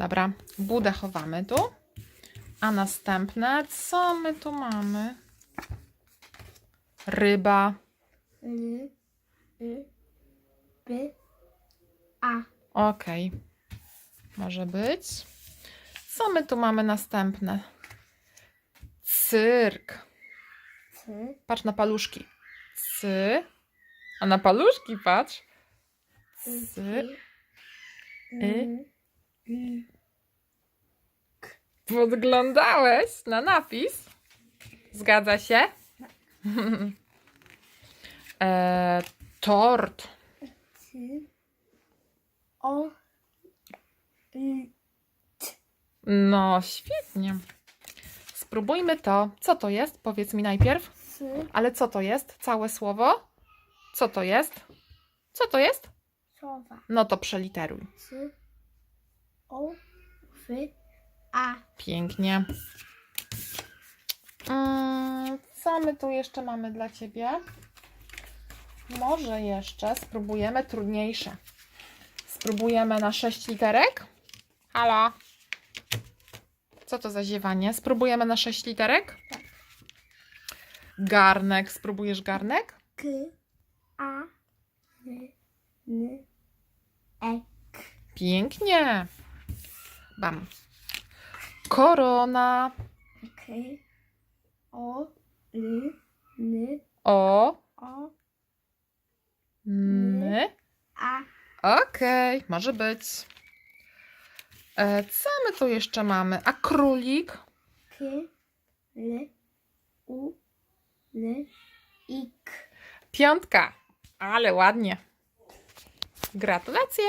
Dobra, budę chowamy tu. A następne, co my tu mamy? Ryba. L, Y, B, A. Okej. Może być. Co my tu mamy następne? Cyrk. C, Patrz na paluszki. Cy. A na paluszki patrz. Cy. Y, Y, Podglądałeś na napis? Zgadza się? e, tort. O, Y, No, świetnie. Spróbujmy to. Co to jest? Powiedz mi najpierw. C, Ale co to jest? Całe słowo? Co to jest? Co to jest? sowa. No to przeliteruj. C, O, F, A. Pięknie. Mm, co my tu jeszcze mamy dla Ciebie? Może jeszcze spróbujemy trudniejsze. Spróbujemy na sześć literek. Halo? Co to za ziewanie? Spróbujemy na sześć literek? Tak. Garnek. Spróbujesz garnek? K, A, N, N, E. Pięknie. Bam. Korona. K, O, L, N, O. O, N. A. Okej, może być. E, co my tu jeszcze mamy? A królik? K, L, U, L, Ik. Piątka. Ale ładnie. Gratulacje.